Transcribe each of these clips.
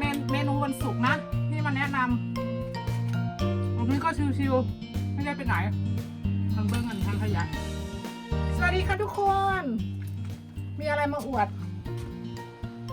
เมนูวันศุกร์นะที่มาแนะนำวันนี้ก็ชิวๆไม่ได้ไปไหนทางเบื้องเงินทางขยะสวัสดีค่ะทุกคน มีอะไรมาอวด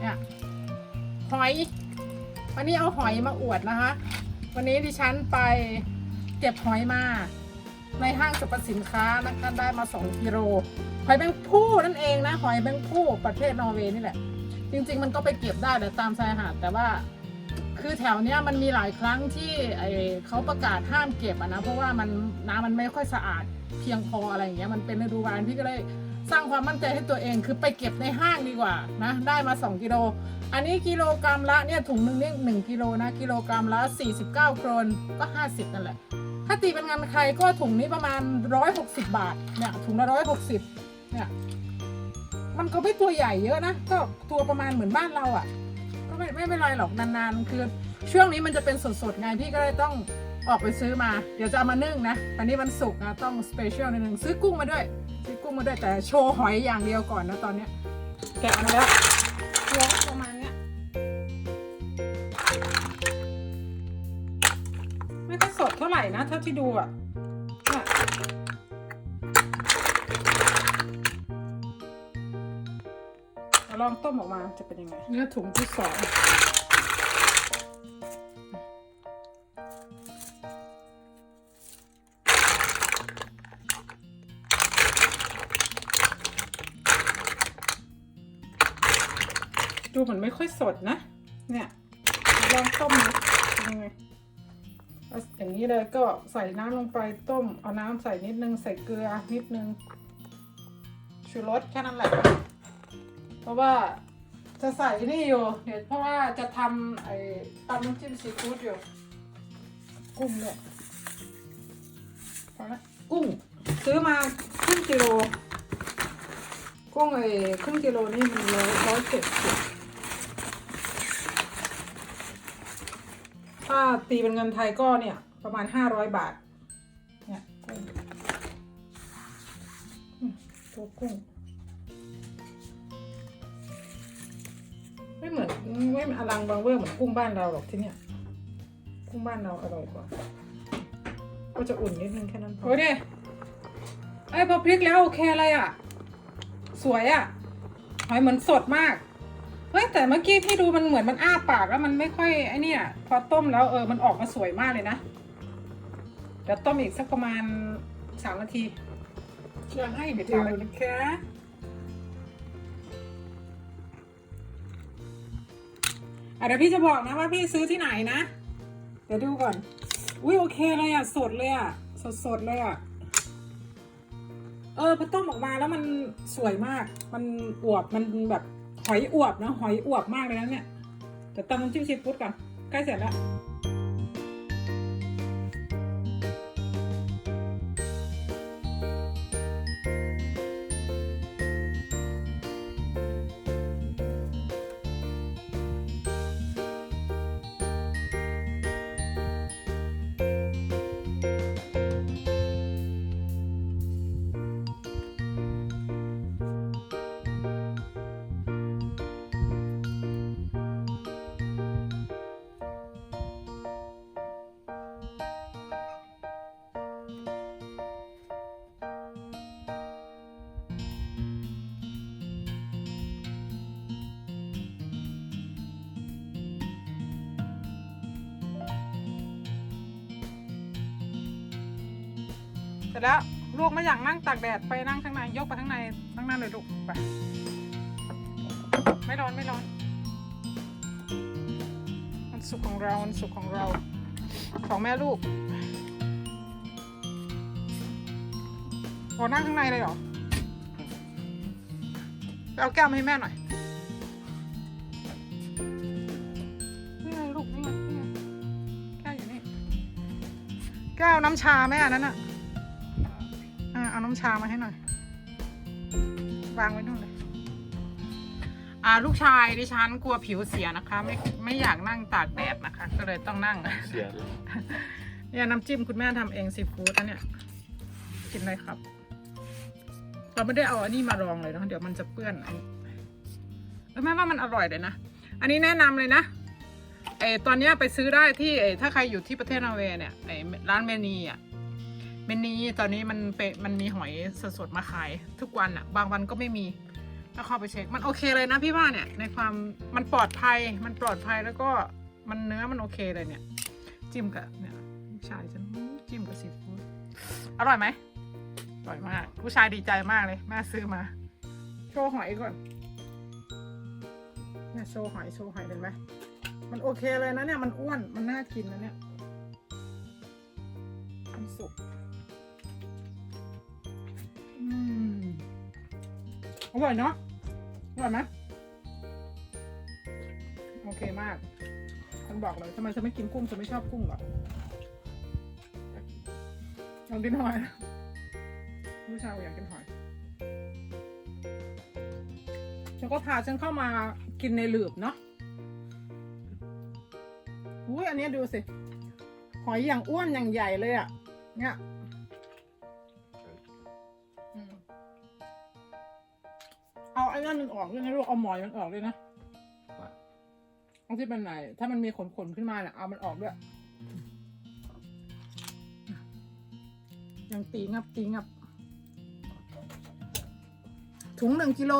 เนี่ยหอย วันนี้เอาหอยมาอวดนะคะ วันนี้ดิฉันไปเก็บหอยมา ในห้างสรรพสินค้านะคะได้มา2กิโลหอยแมงผู้นั่นเองนะ หอยแมงผู้ประเทศนอร์เวย์นี่แหละ จริง ๆ มันก็ไปเก็บได้แต่ตามชายหาดแต่ว่า คือแถวเนี้ยมันมีหลายครั้งที่ไอเขาประกาศห้ามเก็บอะนะเพราะว่ามันน้ำมันไม่ค่อยสะอาดเพียงพออะไรอย่างเงี้ยมันเป็นฤดูกาลพี่ก็เลยสร้างความมั่นใจให้ตัวเองคือไปเก็บในห้างดีกว่านะได้มา 2 กิโล อันนี้กิโลกรัมละเนี่ยถุงหนึ่งเนี่ยหนึ่งกิโลนะกิโลกรัมละ 49 โครนก็ 50 นั่นแหละ ถ้าตีเป็นเงินไทยก็ถุงนี้ประมาณ 160 บาทเนี่ยถุงละ160เนี่ย มันก็ไม่ตัวใหญ่เยอะนะ ก็ตัวประมาณเหมือนบ้านเราอะ่ะ ก็ไม่ไม่เป็นไรหรอกนานๆ คือช่วงนี้มันจะเป็นสดๆไงพี่ก็เลยต้องออกไปซื้อมา เดี๋ยวจะเอามานึ่งนะตอนนี้วันศุกร์นะต้องสเปเชียลนิดนึงซื้อกุ้งมาด้วย ซื้อกุ้งมาด้วยแต่โชว์หอยอย่างเดียวก่อนนะตอนเนี้ยแกะมาแล้วตัวประมาณเนี้ยไม่ค่อยสดเท่าไหร่นะเท่าที่ดูอะ ลองต้มออกมาจะเป็นยังไงเนื้อถุงที่สองดูเหมือนไม่ค่อยสดนะ เนี่ย ลองต้มนะเป็นยังไงเอาอย่างนี้เลยก็ใส่น้ำลงไปต้ม เอาน้ำใส่นิดนึง ใส่เกลือนิดนึงชูรสแค่นั้นแหละเพ ราะว่าจะใส่นี่อยู่เดี๋ยวเพราะว่าจะทำไอ้ตำน้ำจิ้มซีฟู้ดอยู่ กุ้งเนี่ยพอละกุ้ง ซื้อมาครึ่งกิโล กุ้งไอ้ครึ่งกิโลนี่มันร้อยร้อยเจ็ดสิบถ้าตีเป็นเงินไทยก็เนี่ย ประมาณห้าร้อยบาท เนี่ยกุ้งตัวกุ้ง ไม่เหมือนไม่อลังบางเวอร์เหมือนกุ้งบ้านเราหรอกที่เนี่ยกุ้งบ้านเราอร่อยกว่า ก็จะอุ่นนิดนึงแค่นั้นพอโอ้ยเนี่ยไอ้ยพอพลิกแล้วโอเคอะไรอะ สวยอะหอยเหมือนสดมากเฮ้ยแต่เมื่อกี้พี่ดูมันเหมือนมันอ้าปากแล้วมันไม่ค่อยไอ้เนี่ยพอต้มแล้วเออมันออกมาสวยมากเลยนะเดี๋ยวต้มอีกสักประมาณสามนาทีเชื่อให้เดี๋ยวดูนะคะ เดี๋ยวพี่จะบอกนะว่าพี่ซื้อที่ไหนนะ เดี๋ยวดูก่อน อุ้ยโอเคเลยอะ สดเลยอะ สดสดเลยอะ เออพอต้มออกมาแล้วมันสวยมาก มันอวบ มันแบบหอยอวบนะ หอยอวบมากเลยนะเนี่ย แต่ตำน้ำจิ้มซีฟู้ดก่อน ใกล้เสร็จแล้ว เสร็จแล้วลูกไม่อยากนั่งตากแดดไปนั่งข้างในยกไปข้างในข้างหน้าเลยลูกไป ไม่ร้อนไม่ร้อนมันสุขของเรามันสุขของเรา ของแม่ลูกพอนั่งข้างในเลยเหรอไปเอาแก้วมาให้แม่หน่อยนี่ไงลูกนี่ไงนี่ไงแก้วอยู่นี่ แก้วน้ำชาแม่นั้นอะ่ะ น้ำชามาให้หน่อย วางไว้นู่นเลยอ่าลูกชายดิฉันกลัวผิวเสียนะคะ ไม่ไม่อยากนั่งตากแดดนะคะ ก็เลยต้องนั่ง เสียเลยเนี่ยน้ำจิ้มคุณแม่ทำเองซีฟู้ดนะเนี่ยกินเลยครับเราไม่ได้เอาอันนี้มารองเลยเนาะเดี๋ยวมันจะเปื้อนอันนี้เออแม่ว่ามันอร่อยเลยนะ อันนี้แนะนำเลยนะเออตอนเนี้ยไปซื้อได้ที่เออถ้าใครอยู่ที่ประเทศนอร์เวย์เนี่ยไอร้านเมนีอะ เมนีตอนนี้มันเป็นมันมีหอยสดๆมาขายทุกวันอะบางวันก็ไม่มีถ้าเข้าไปเช็ค มันโอเคเลยนะพี่ว่าเนี่ยในความมันปลอดภัยมันปลอดภัยแล้วก็มันเนื้อมันโอเคเลยเนี่ย จิ้มกับเนี่ยผู้ชายฉันจิ้มกับซีฟู้ดอร่อยไหมอร่อยมาก ผู้ชายดีใจมากเลยแม่ซื้อมาโชว์หอยก่อนเนี่ยโชว์หอยโชว์หอยเห็นไหมมันโอเคเลยนะเนี่ยมันอ้วนมันน่ากินนะเนี่ย สุกอืมอร่อยเนาะอร่อยไหมโอเคมากฉันบอกเลยทำไมฉันไม่กินกุ้งฉันไม่ชอบกุ้งหรอลองกินหอยผู้ชายอยากกินหอยแล้วก็พาฉันเข้ามากินในหลืบเนาะอุ้ยอันนี้ดูสิ หอยอย่างอ้วนอย่างใหญ่เลยอะ่ะ เนี่ยอืมเอาไอ้นั่นมันออกด้วยนะลูกเอาหมอยมันออกด้วยนะเอาที่เป็นไหน ถ้ามันมีขนขนๆขึ้นมาเนี่ยเอามันออกด้วยยังตีงับตีงับ ถุงหนึ่งกิโล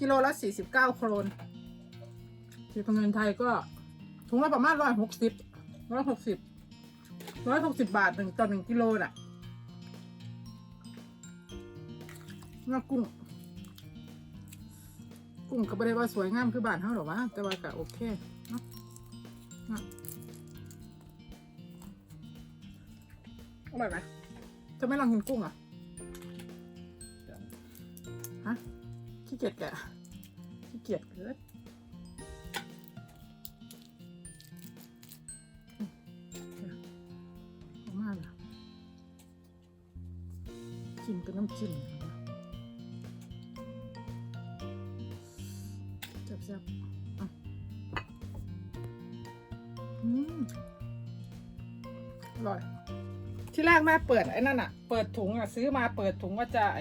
กิโลละสี่สิบเก้าโครนที่เงินไทยก็ ถุงละประมาณร้อยหกสิบร้อยหกสิบ ร้อยหกสิบบาทหนึ่งต่อหนึ่งกิโลน่ะเนื้อกุ้ง กุ้งก็ไม่ได้ว่าสวยงามคือบ้านเท่าหรอกวะแต่ว่าก็โอเคเนาะเนาะอร่อยไหมจะไม่ลองกินกุ้งอะฮะขี้เกียจแกะขี้เกียจเกิน จิ้มเป็น้ำจิ้มแซ่บๆอะอืมอร่อย ที่แรกแม่เปิดไอ้นั่นอะเปิดถุงอะซื้อมาเปิดถุงว่าจะไอ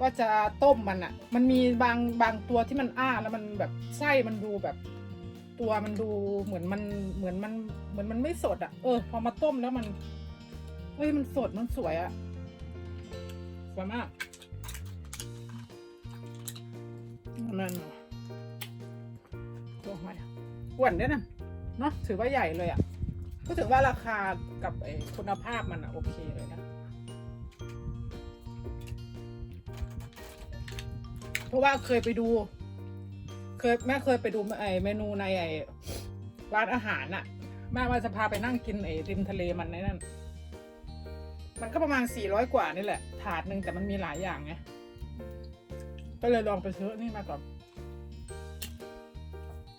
ว่าจะต้มมันอะ่ะมันมีบางบางตัวที่มันอ้าแล้วมันแบบไส้มันดูแบบ ตัวมันดูเหมือนมันเหมือนมันเหมือนมันไม่สดอะ่ะเออ พอมาต้มแล้วมันเฮ้ยมันสดมันสวยอะะสวยมากนั่นน่ะตัวหอยอ้วนด้วยนะเนาะถือว่าใหญ่เลยอะ่ะ ก็ถือว่าราคากับไอ้คุณภาพมันอะ่ะ โอเคเลยนะเพราะว่าเคยไปดู เคยแม่เคยไปดูไอเมนูในไอร้านอาหารน่ะแม่ว่าจะพาไปนั่งกินไอริมทะเลมันในนั่น มันก็ประมาณสี่ร้อยกว่านี่แหละ ถาดหนึ่งแต่มันมีหลายอย่างไง ก็เลยลองไปซื้อนี่มาก่อน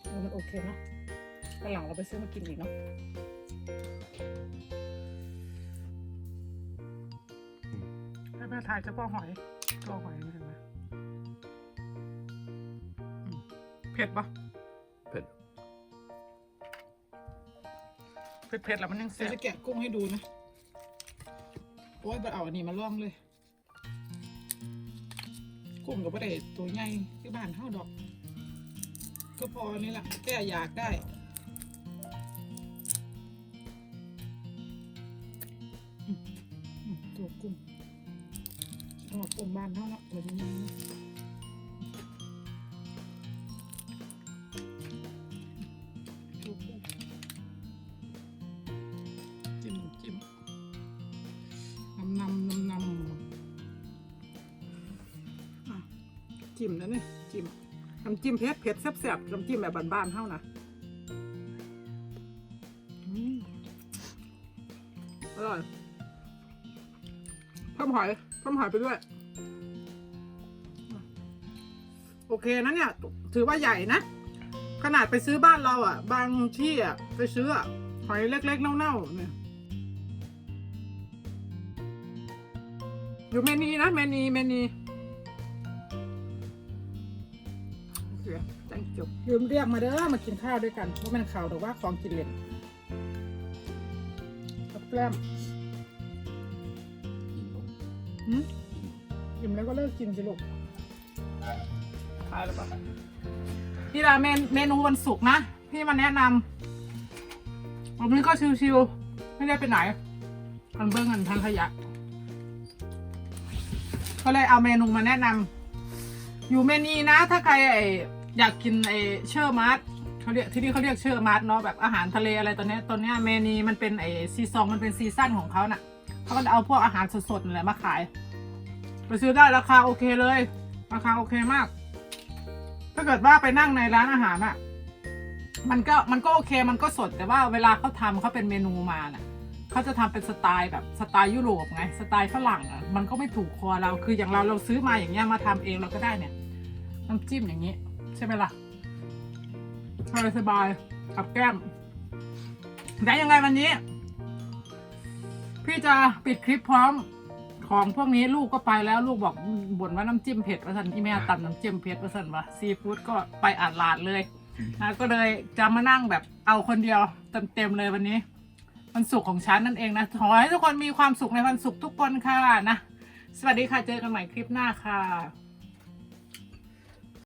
เออมันโอเคเนาะวันหลังเราไปซื้อมากินอีกเนาะให้แม่ทายเฉพาะหอยตัวหอยนี่เห็นไหมเผ็ดปะเผ็ด เผ็ดเผ็ดแล้วมันยังเสียจะแกะกุ้งให้ดูนะ โอ้ยบ่เอาอันนี้มาล่องเลยกุ้งกับประเดตัวใหญ่ที่บ้านเท่าดอก ก็พอนี่แหละแก่อยากได้ตัวกุ้งชอบกุ้งบ้านเท่าละตัวใหญ่ จิ้มแล้วนี่จิ้มน้ำจิ้มเผ็ดเผ็ดแซ่บๆน้ำจิ้มแบบบ้านๆเท่านะอืมอร่อยเพิ่มหอยเพิ่มหอยไปด้วย โอเคนะเนี่ย ถือว่าใหญ่นะ ขนาดไปซื้อบ้านเราอะ บางที่อะ ไปซื้ออะหอยเล็กๆเน่าๆเนี่ยอยู่เมนีนะเมนีเมนี โอเคจังจบลืมเรียกมาเด้อมากินข้าวด้วยกันเพราะมันข่าวหรือว่าของกินเล่นกับแกล้มกินลงหืมอิ่มแล้วก็เลิกกินสิลูกทายหรือเปล่านี่ละเมนเมนูวันศุกร์นะพี่มาแนะนำวันนี้ก็ชิวๆไม่ได้ไปไหนทันเบิ้งกันทันขยะ ก็เลยเอาเมนูมาแนะนำอยู่เมนีนะ ถ้าใครไอยากกินไอเชอร์มาร์ทเขาเรียกที่นี่เขาเรียกเชอร์มาร์ทเนาะแบบอาหารทะเลอะไรตัวเนี้ยตัวเนี้ยเมนีมันเป็นไอซีซองมันเป็นซีซั่นของเขาน่ะเขาก็จะเอาพวกอาหารสดๆนั่นแหละมาขายไปซื้อได้ราคาโอเคเลย ราคาโอเคมาก ถ้าเกิดว่าไปนั่งในร้านอาหารอะมันก็มันก็โอเคมันก็สดแต่ว่าเวลาเขาทำเขาเป็นเมนูมาน่ะเขาจะทำเป็นสไตล์แบบสไตล์ยุโรปไงสไตล์ฝรั่งอะมันก็ไม่ถูกคอเราคืออย่างเราเราซื้อมาอย่างเงี้ยมาทำเองเราก็ได้เนี่ยน้ำจิ้มอย่างนี้ ใช่ไหมล่ะสบายสบายๆกับแก้มได้ยังไงวันนี้ พี่จะปิดคลิปพร้อมของพวกนี้ลูกก็ไปแล้วลูกบอกบ่นว่าน้ำจิ้มเผ็ดว่าสันที่แม่ตำน้ำจิ้มเผ็ดว่าสันวะซีฟู้ดก็ไปอาดลาดเลยนะก็เลยจะมานั่งแบบเอาคนเดียวเต็มๆเลยวันนี้วันศุกร์ของฉันนั่นเองนะขอให้ทุกคนมีความสุขในวันศุกร์ทุกคนค่ะนะสวัสดีค่ะเจอกันใหม่คลิปหน้าค่ะ